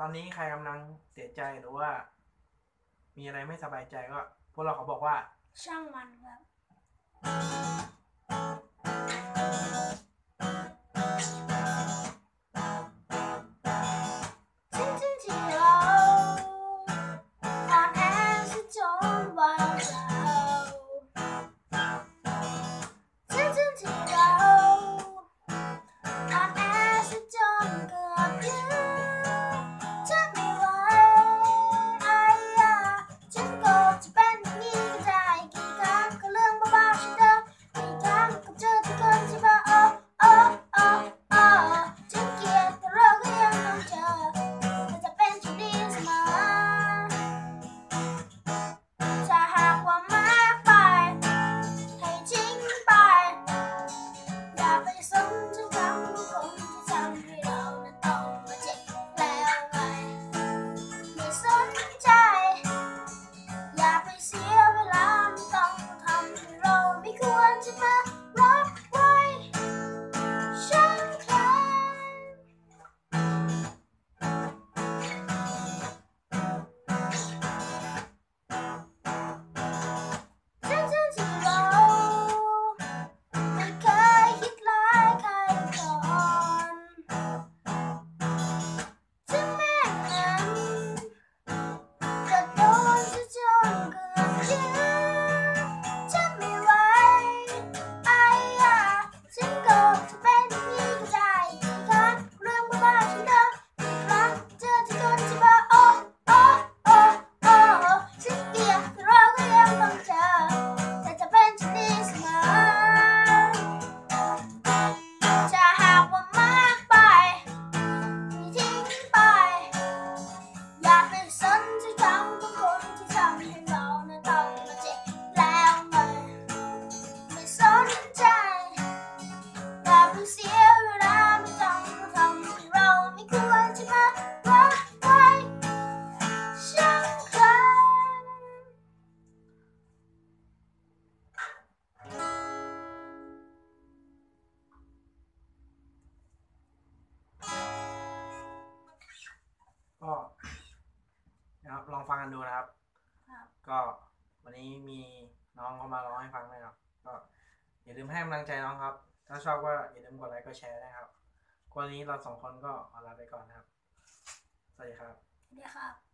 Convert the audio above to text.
ตอนนี้ใครกำลังเสียใจหรือว่า มีอะไรไม่สบายใจก็ พวกเราขอบอกว่า ช่างมันครับ Yeah. ลองฟังกันดูนะครับ ครับ ก็วันนี้มีน้องเขามาร้องให้ฟังด้วยเนาะก็อย่าลืมให้กำลังใจน้องครับ ถ้าชอบก็อย่าลืมกดไลค์กดแชร์นะครับวันนี้เราสองคนก็ขอลาไปก่อนนะครับ สวัสดีครับสวัสดีครับ